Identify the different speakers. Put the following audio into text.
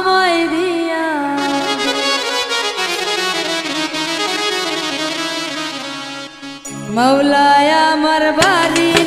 Speaker 1: সময় দিয়া। মৌলায় আমার বাড়ি।